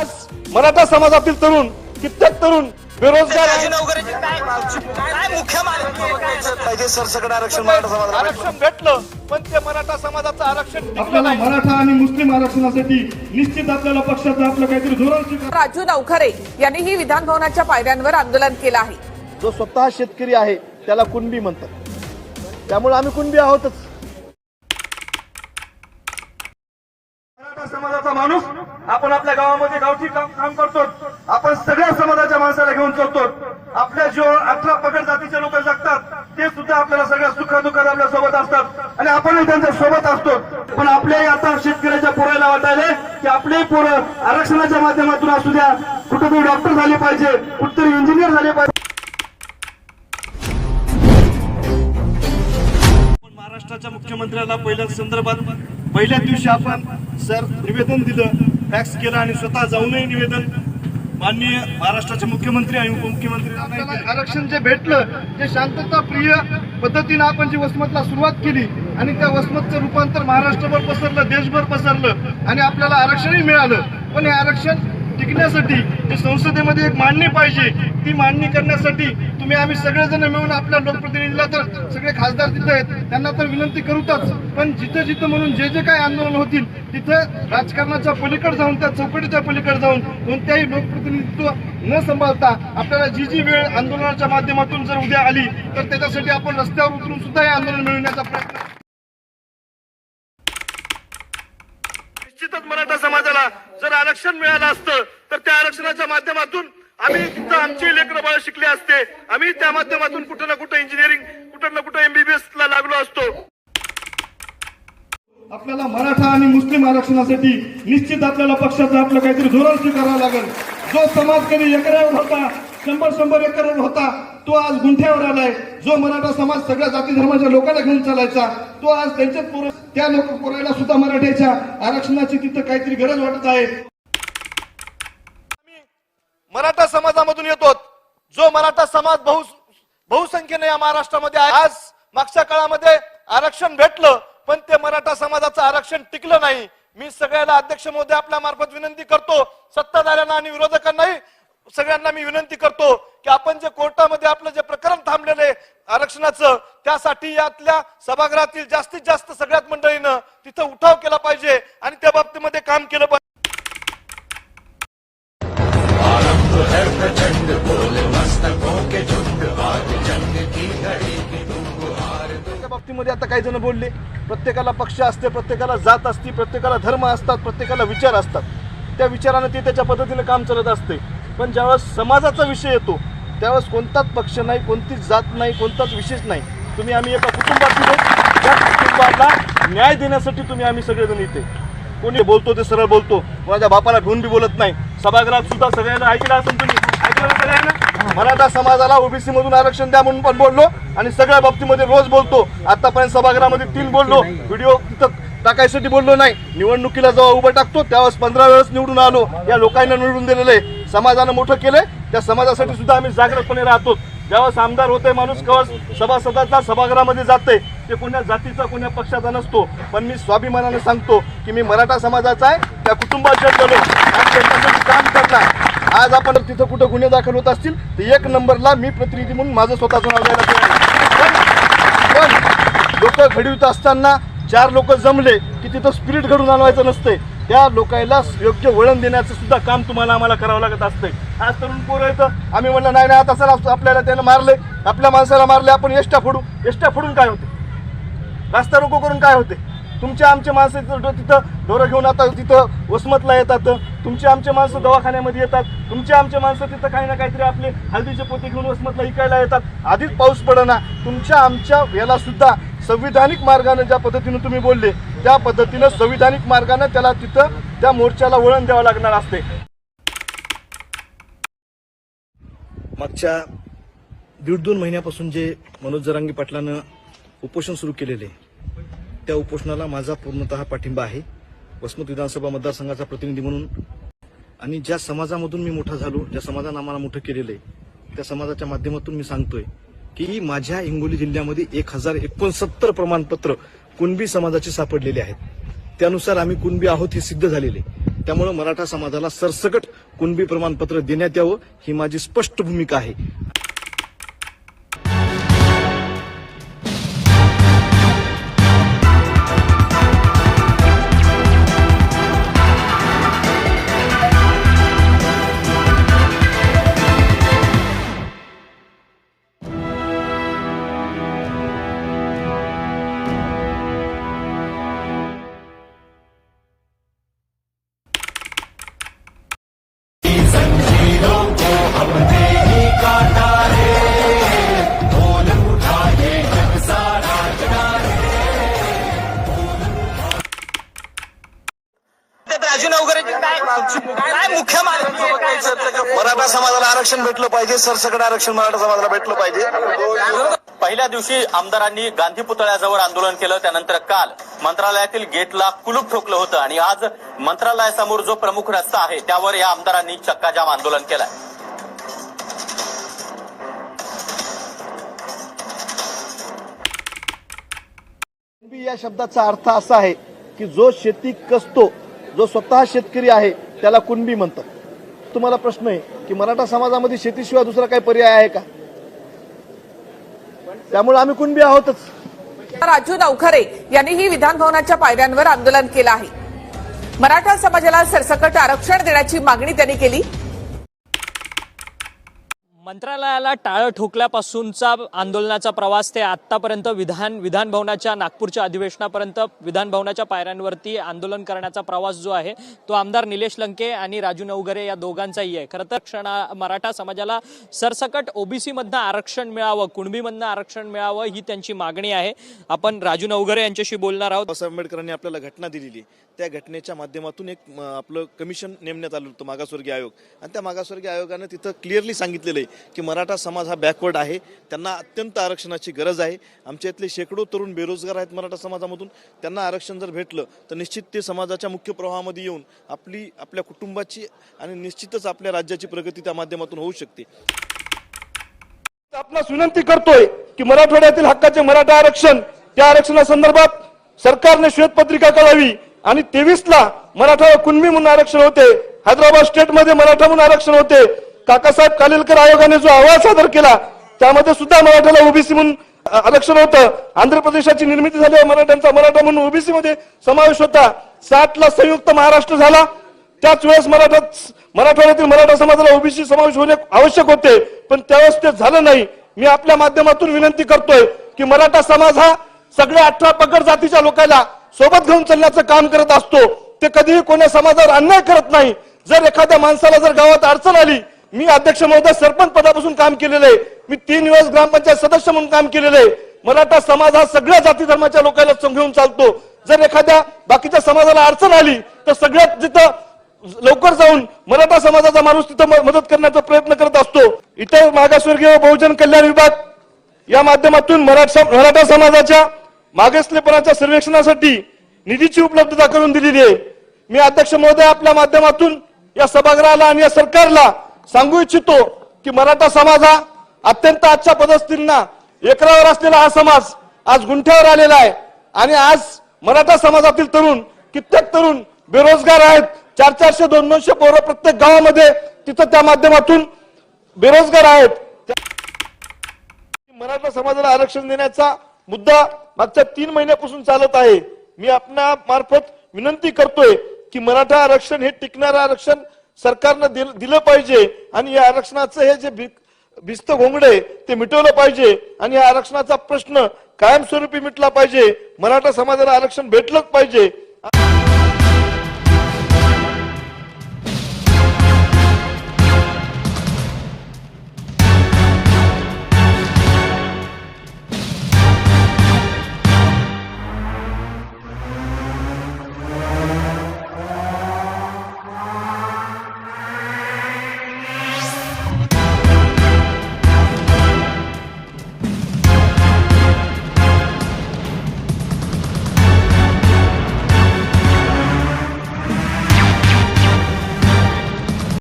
आज मराठा समाजातील तरुण कित्येक तरुण बेरोजगार पाहिजे सरसकट आरक्षण मराठा समाजाला आरक्षण भेटलं पण ते मराठा समाजाचं आरक्षण आपल्याला मराठा आणि मुस्लिम आरक्षणासाठी निश्चित आपल्याला पक्षाचं आपलं काहीतरी धोरण राजू नवखरे यांनीही विधान भवनाच्या पायऱ्यांवर आंदोलन केलं आहे. जो स्वतः शेतकरी आहे त्याला कुणबी म्हणतात. त्यामुळे आम्ही कुणबी आहोतच. मराठा समाजाचा माणूस आपण आपल्या गावामध्ये गावठी काम काम करतो आपण सगळ्या समाजाच्या माणसाला घेऊन चालतो आपल्या जो अठरा पगड जातीचे लोक जगतात ते सुद्धा आपल्याला सगळ्या सुखादुखात आपल्यासोबत असतात आणि आपणही त्यांच्यासोबत असतो पण आपल्याही आता शेतकऱ्याच्या पोरायला वाटायले की आपलेही पोरं आरक्षणाच्या माध्यमातून असू द्या कुठेतरी डॉक्टर झाले पाहिजे कुठेतरी इंजिनियर झाले पाहिजे. आपण महाराष्ट्राच्या मुख्यमंत्र्याला पहिल्या संदर्भात पहिल्या दिवशी आपण सर निवेदन दिलं फॅक्स केलं आणि स्वतः जाऊनही निवेदन माननीय महाराष्ट्राचे मुख्यमंत्री आणि उपमुख्यमंत्री आपल्याला आरक्षण जे भेटलं ते शांतता प्रिय पद्धतीनं आपण जी वसमतला सुरुवात केली आणि त्या वसमतचं रूपांतर महाराष्ट्रभर पसरलं देशभर पसरलं आणि आपल्याला आरक्षणही मिळालं पण हे आरक्षण टिकण्यासाठी जे संसदेमध्ये एक मांडणी पाहिजे ती मांडणी करण्यासाठी तुम्ही आम्ही सगळेजण मिळून आपल्या लोकप्रतिनिधीला तर सगळे खासदार तिथे आहेत त्यांना तर विनंती करूतच. पण जिथं जिथं म्हणून जे जे काय आंदोलन होतील तिथं राजकारणाच्या पलीकडे जाऊन त्या चौकटीच्या पलीकडे जाऊन कोणत्याही लोकप्रतिनिधित्व न सांभाळता आपल्याला जी जी वेळ आंदोलनाच्या माध्यमातून जर उद्या आली तर त्याच्यासाठी आपण रस्त्यावर उतरून सुद्धा हे आंदोलन मिळवण्याचा प्रयत्न निश्चितच मराठा समाजाला जर आरक्षण मिळालं असतं तर त्या आरक्षणाच्या माध्यमातून आम्ही तिथं आमची लेकरं बाळ शिकले असते. आम्ही त्या माध्यमातून कुठं ना कुठं इंजिनिअरिंग कुठं ना कुठं एमबीबीएस ला लागलो असतो. आपल्याला मराठा आणि मुस्लिम आरक्षणासाठी निश्चित आपल्याला पक्षाचं आपलं काहीतरी धोरण स्वीकारावं लागेल. जो समाज कधी एकरावर होता शंभर शंभर एकरावर होता तो आज गुंठ्यावर आलाय. जो मराठा समाज सगळ्या जाती धर्माच्या लोकांना घेऊन चालायचा तो आज त्यांच्याच पोरं त्या लोक कोणाला सुद्धा मराठ्याच्या आरक्षणाची तिथं काहीतरी गरज वाटत आहे. मराठा समाजामधून येतो जो मराठा समाज बहु बहुसंख्येने या महाराष्ट्रामध्ये आहे. आज मागच्या काळामध्ये आरक्षण भेटलं पण ते मराठा समाजाचं आरक्षण टिकलं नाही. मी सगळ्याला अध्यक्ष महोदय आपल्या मार्फत विनंती करतो. सत्ताधाऱ्यांना आणि विरोधकांनाही सगळ्यांना मी विनंती करतो की आपण जे कोर्टामध्ये आपलं जे प्रकरण थांबलेलं आहे आरक्षणाचं त्यासाठी यातल्या सभागृहातील जास्तीत जास्त सगळ्यात मंडळीनं तिथं उठाव केला पाहिजे आणि त्या बाबतीमध्ये काम केलं पाहिजे. त्या बाबतीमध्ये आता काही जण बोलले प्रत्येकाला पक्ष असते प्रत्येकाला जात असते प्रत्येकाला धर्म असतात प्रत्येकाला विचार असतात. त्या विचारानं ते त्याच्या पद्धतीने काम चालत असते. पण ज्यावेळेस समाजाचा विषय येतो त्यावेळेस कोणताच पक्ष नाही कोणतीच जात नाही कोणताच विशेष नाही. तुम्ही आम्ही एका कुटुंबातील त्या कुटुंबाला न्याय देण्यासाठी तुम्ही आम्ही सगळेजण इथे. कोणी बोलतो ते सरळ बोलतो माझ्या बापाला घेऊन बी बोलत नाही. सभागृहात सुद्धा सगळ्यांना ऐकलं असेल तुम्ही? ऐकलं सगळ्यांना? मराठा समाजाला ओबीसी मधून आरक्षण द्या म्हणून पण बोललो आणि सगळ्या बाबतीमध्ये रोज बोलतो. आतापर्यंत सभागृहामध्ये तीन बोललो व्हिडिओ तिथं टाकायसाठी बोललो नाही. निवडणुकीला जेव्हा उभं टाकतो त्यावेळेस पंधरा वेळेस निवडून आलो. या लोकांना निवडून दिलेलं आहे. समाजानं मोठं केलंय. त्या समाजासाठी सुद्धा आम्ही जागृतपणे राहतो. ज्यावेळेस आमदार होते माणूस केव्हा सभासदाचा सभागृहामध्ये जाते ते कोण्या जातीचा कोण्या पक्षाचा नसतो. पण मी स्वाभिमानाने सांगतो की मी मराठा समाजाचा आहे. त्या कुटुंबात जन्मलो काम करणार. आज आपण तिथं कुठं गुन्हे दाखल होत असतील तर एक नंबरला मी प्रतिनिधी म्हणून माझं स्वतःचं नाव द्यायला पण लोक घडवित असताना चार लोक जमले की तिथं स्पिरिट घडून आणवायचं नसतंय. त्या लोकायला योग्य वळण देण्याचं सुद्धा काम तुम्हाला आम्हाला करावं लागत असतंय. आज तरुण पोरं येतं आम्ही म्हणलं नाही नाही आता सर आपल्याला त्यानं मारले आपल्या माणसाला मारले आपण एष्ट्या फोडू. एष्ट्या फोडून काय होते? रास्ता रोको करून काय होते? तुमचे आमचे माणसं तिथं तिथं ढोरं घेऊन आता तिथं वसमतला येतात. तुमचे आमचे माणसं दवाखान्यामध्ये येतात. तुमचे आमचे माणसं तिथं काही ना काहीतरी आपले हळदीचे पोते घेऊन वसमतला इकायला येतात. आधीच पाऊस पडना. तुमच्या आमच्या याला सुद्धा संविधानिक मार्गाने ज्या पद्धतीनं तुम्ही बोलले त्या पद्धतीनं संविधानिक मार्गाने त्याला तिथं त्या मोर्चाला वळण द्यावं लागणार असते. मागच्या दीड दोन महिन्यापासून जे मनोज जरांगी पाटलानं उपोषण सुरू केलेले आहे त्या उपोषणाला माझा पूर्णतः पाठिंबा आहे. वसमत विधानसभा मतदारसंघाचा प्रतिनिधी म्हणून आणि ज्या समाजामधून मी मोठा झालो ज्या समाजानं आम्हाला मोठं केलेलं आहे त्या समाजाच्या माध्यमातून मी सांगतोय की माझ्या हिंगोली जिल्ह्यामध्ये एक हजार एकोणसत्तर प्रमाणपत्र कुणबी समाजाचे सापडलेले आहेत. त्यानुसार आम्ही कुणबी आहोत हे सिद्ध झालेले. त्यामुळे मराठा समाजाला सरसकट कुणबी प्रमाणपत्र देण्यात यावं ही माझी स्पष्ट भूमिका आहे. मराठा समाजाला आरक्षण भेटलं पाहिजे सरसकट आरक्षण मराठा समाजाला भेटलं पाहिजे. पहिल्या दिवशी आमदारांनी गांधी पुतळ्याजवळ आंदोलन केलं त्यानंतर काल मंत्रालयातील गेटला कुलूप ठोकलं होतं आणि आज मंत्रालयासमोर जो प्रमुख रस्ता आहे त्यावर या आमदारांनी चक्काजाम आंदोलन केलंय. कुणबी या शब्दाचा अर्थ असा आहे की जो शेती कसतो जो स्वतः शेतकरी आहे त्याला कुणबी म्हणतात. तुम्हाला प्रश्न आहे की मराठा समाजामध्ये शेतीशिवाय दुसरा काही पर्याय आहे का? त्यामुळे आम्ही कुणबी आहोतच. राजू नवखरे यांनीही विधान भवनाच्या पायऱ्यांवर आंदोलन केलं आहे. मराठा समाजाला सरसकट आरक्षण देण्याची मागणी त्यांनी केली. मंत्रालयाला टाळं ठोकल्यापासूनचा आंदोलनाचा प्रवास ते आत्तापर्यंत विधान विधानभवनाच्या नागपूरच्या अधिवेशनापर्यंत विधानभवनाच्या पायऱ्यांवरती आंदोलन करण्याचा प्रवास जो आहे तो आमदार निलेश लंके आणि राजू नवगरे या दोघांचाही आहे. खरं तर क्षणा मराठा समाजाला सरसकट ओबीसीमधनं आरक्षण मिळावं कुणबीमधनं आरक्षण मिळावं ही त्यांची मागणी आहे. आपण राजू नवगरे यांच्याशी बोलणार आहोत. बाबासाहेब आंबेडकरांनी आपल्याला घटना दिलेली. त्या घटनेच्या माध्यमातून एक आपलं कमिशन नेमण्यात आलं होतं मागासवर्गीय आयोग. आणि त्या मागासवर्गीय आयोगानं तिथं क्लिअरली सांगितलेलं आहे की मराठा समाज हा बॅकवर्ड आहे. त्यांना अत्यंत आरक्षणाची गरज आहे. आमच्या इथले शेकडो तरुण बेरोजगार आहेत मराठा समाजामधून. त्यांना आरक्षण जर भेटलं तर निश्चित ते समाजाच्या मुख्य प्रवाहामध्ये येऊन आपली आपल्या कुटुंबाची आणि निश्चितच आपल्या राज्याची प्रगती त्या माध्यमातून होऊ शकते. आपणास विनंती करतोय की मराठवाड्यातील हक्काचे मराठा आरक्षण त्या आरक्षणासंदर्भात सरकारने श्वेतपत्रिका काढावी आणि तेवीस ला मराठा कुणबी म्हणून आरक्षण होते. हैदराबाद स्टेटमध्ये मराठा म्हणून आरक्षण होते. काकासाहेब कालेलकर आयोगाने जो अहवाल सादर केला त्यामध्ये सुद्धा मराठ्याला ओबीसी म्हणून आरक्षण होतं. आंध्र प्रदेशाची निर्मिती झाली मराठ्यांचा मराठा म्हणून ओबीसी मध्ये समावेश होता. साठ ला संयुक्त महाराष्ट्र झाला. त्याच वेळेस मराठा मराठवाड्यातील मराठा समाजाला ओबीसी समावेश होणे आवश्यक होते पण त्यावेळेस ते झालं नाही. मी आपल्या माध्यमातून विनंती करतोय की मराठा समाज हा सगळ्या अठरा पगड जातीच्या लोकांना सोबत घेऊन चालण्याचं काम करत असतो. ते कधीही कोण्या समाजावर अन्याय करत नाही. जर एखाद्या माणसाला जर गावात अडचण आली मी अध्यक्ष महोदय सरपंच पदापासून काम केलेलं आहे. मी तीन दिवस ग्रामपंचायत सदस्य म्हणून काम केलेलं आहे. मराठा समाज हा सगळ्या जाती धर्माच्या लोकांना घेऊन चालतो. जर एखाद्या बाकीच्या समाजाला अडचण आली तर सगळ्यात जिथं लवकर जाऊन मराठा समाजाचा माणूस तिथं म- मदत करण्याचा प्रयत्न करत असतो. इतर मागासवर्गीय बहुजन कल्याण विभाग या माध्यमातून मराठा मराठा समाजाच्या मागासलेपणाच्या सर्वेक्षणासाठी निधीची उपलब्धता करून दिलेली आहे. मी अध्यक्ष महोदय आपल्या माध्यमातून या सभागृहाला आणि या सरकारला सांगू इच्छितो की मराठा समाज हा अत्यंत आजच्या पदस्थितींना एकरावर असलेला हा समाज आज गुंठ्यावर आलेला आहे. आणि आज मराठा समाजातील तरुण कित्येक तरुण बेरोजगार आहेत. चार चारशे दोन दोनशे पोरं प्रत्येक गावामध्ये तिथं त्या माध्यमातून बेरोजगार आहेत. मराठा समाजाला आरक्षण देण्याचा मुद्दा मागच्या तीन महिन्यापासून चालत आहे. मी आपणा मार्फत विनंती करतोय की मराठा आरक्षण हे टिकणारं आरक्षण सरकारनं दिल- दिलं पाहिजे आणि या आरक्षणाचं हे जे भिस्त घोंगडे ते मिटवलं पाहिजे आणि या आरक्षणाचा प्रश्न कायमस्वरूपी मिटला पाहिजे. मराठा समाजाला आरक्षण भेटलंच पाहिजे.